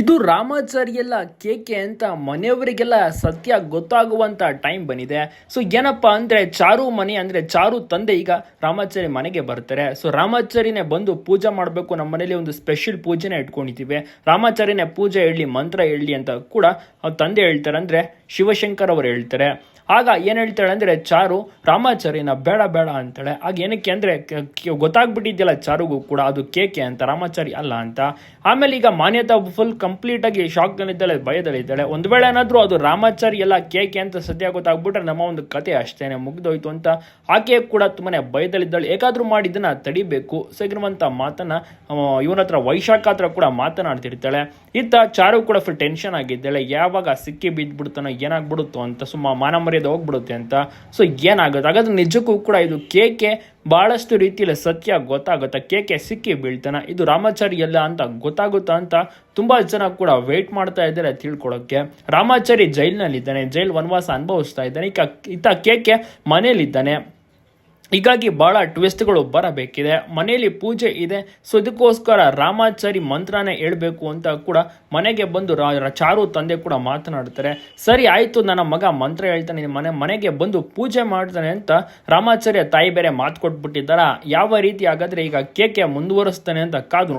ಇದು ರಾಮಾಚಾರಿ ಎಲ್ಲ ಕೇಕೆ ಅಂತ ಮನೆಯವರಿಗೆಲ್ಲ ಸತ್ಯ ಗೊತ್ತಾಗುವಂತ ಟೈಮ್ ಬಂದಿದೆ. ಸೊ ಏನಪ್ಪ ಅಂದ್ರೆ ಚಾರು ಮನೆ ಅಂದ್ರೆ ಚಾರು ತಂದೆ ಈಗ ರಾಮಾಚಾರಿ ಮನೆಗೆ ಬರ್ತಾರೆ. ಸೊ ರಾಮಾಚಾರಿನೇ ಬಂದು ಪೂಜೆ ಮಾಡಬೇಕು ನಮ್ಮ ಮನೇಲಿ ಒಂದು ಸ್ಪೆಷಲ್ ಪೂಜೆನೇ ಇಟ್ಕೊಂಡಿದ್ದೀವಿ. ರಾಮಾಚಾರಿನೇ ಪೂಜೆ ಹೇಳಿ, ಮಂತ್ರ ಹೇಳಿ ಅಂತ ಕೂಡ ತಂದೆ ಹೇಳ್ತಾರೆ ಅಂದ್ರೆ ಶಿವಶಂಕರ್ ಅವರು ಹೇಳ್ತಾರೆ. ಆಗ ಏನು ಹೇಳ್ತಾಳೆ ಅಂದರೆ, ಚಾರು ರಾಮಾಚಾರಿನ ಬೇಡ ಬೇಡ ಅಂತಾಳೆ. ಆಗ ಏನಕ್ಕೆ ಅಂದ್ರೆ ಗೊತ್ತಾಗ್ಬಿಟ್ಟಿದ್ದಿಲ್ಲ ಚಾರುಗೂ ಕೂಡ ಅದು ಕೇಕೆ ಅಂತ, ರಾಮಾಚಾರಿ ಅಲ್ಲ ಅಂತ. ಆಮೇಲೆ ಈಗ ಮಾನ್ಯತಾ ಫುಲ್ ಕಂಪ್ಲೀಟ್ ಆಗಿ ಶಾಕ್ ನಲ್ಲಿದ್ದಾಳೆ, ಭಯದಲ್ಲಿದ್ದಾಳೆ. ಒಂದು ವೇಳೆ ಏನಾದರೂ ಅದು ರಾಮಾಚಾರಿ ಎಲ್ಲ ಕೇಕೆ ಅಂತ ಸದ್ಯ ಗೊತ್ತಾಗ್ಬಿಟ್ರೆ ನಮ್ಮ ಒಂದು ಕತೆ ಅಷ್ಟೇನೆ ಮುಗ್ದೋಯ್ತು ಅಂತ. ಆಕೆ ಕೂಡ ತುಂಬಾ ಭಯದಲ್ಲಿದ್ದಾಳೆ. ಏಕಾದರೂ ಮಾಡಿ ಇದನ್ನು ತಡಿಬೇಕು. ಸೇಗಿರುವಂತ ಮಾತನ್ನ ಇವನ ಹತ್ರ ವೈಶಾಖ ಹತ್ರ ಕೂಡ ಮಾತನಾಡ್ತಿರ್ತಾಳೆ. ಇತ್ತ ಚಾರು ಕೂಡ ಫುಲ್ ಟೆನ್ಷನ್ ಆಗಿದ್ದಾಳೆ. ಯಾವಾಗ ಸಿಕ್ಕಿ ಬಿದ್ದ್ಬಿಡ್ತಾನೋ ಏನಾಗ್ಬಿಡುತ್ತೋ ಅಂತ ಸುಮ್ಮ ಮಾನ ಮರ್ಯಾದೆ ಹೋಗ್ಬಿಡುತ್ತೆ ಅಂತ. ಸೊ ಏನಾಗುತ್ತೆ? ಹಾಗಾದ್ರೆ ನಿಜಕ್ಕೂ ಕೂಡ ಇದು ಕೇಕೆ ಬಹಳಷ್ಟು ರೀತಿಯಲ್ಲಿ ಸತ್ಯ ಗೊತ್ತಾಗುತ್ತೆ. ಕೇಕೆ ಸಿಕ್ಕಿ ಬೀಳ್ತಾನ. ಇದು ರಾಮಾಚಾರಿ ಎಲ್ಲ ಅಂತ ಗೊತ್ತಾಗುತ್ತಾ ಅಂತ ತುಂಬಾ ಜನ ಕೂಡ ವೇಟ್ ಮಾಡ್ತಾ ಇದ್ದಾರೆ ತಿಳ್ಕೊಳಕ್ಕೆ ರಾಮಾಚಾರಿ ಜೈಲ್ನಲ್ಲಿದ್ದಾನೆ. ಜೈಲ್ ವನವಾಸ ಅನುಭವಿಸ್ತಾ ಇದ್ದಾನೆ. ಈಗ ಇತ್ತ ಕೇಕೆ ಮನೇಲಿದ್ದಾನೆ. ಹೀಗಾಗಿ ಬಹಳ ಟ್ವಿಸ್ಟ್ಗಳು ಬರಬೇಕಿದೆ. ಮನೆಯಲ್ಲಿ ಪೂಜೆ ಇದೆ, ಸೊ ಇದಕ್ಕೋಸ್ಕರ ರಾಮಾಚಾರಿ ಮಂತ್ರನೇ ಹೇಳಬೇಕು ಅಂತ ಕೂಡ ಮನೆಗೆ ಬಂದು ಚಾರು ತಂದೆ ಕೂಡ ಮಾತನಾಡ್ತಾರೆ. ಸರಿ, ಆಯಿತು, ನನ್ನ ಮಗ ಮಂತ್ರ ಹೇಳ್ತಾನೆ ಮನೆ, ಮನೆಗೆ ಬಂದು ಪೂಜೆ ಮಾಡ್ತಾನೆ ಅಂತ ರಾಮಾಚಾರ್ಯ ತಾಯಿ ಬೇರೆ ಮಾತು ಕೊಟ್ಬಿಟ್ಟಿದ್ದಾರಾ? ಯಾವ ರೀತಿ ಹಾಗಾದರೆ ಈಗ ಕೇಕೆ ಮುಂದುವರಿಸ್ತಾನೆ ಅಂತ ಕಾದು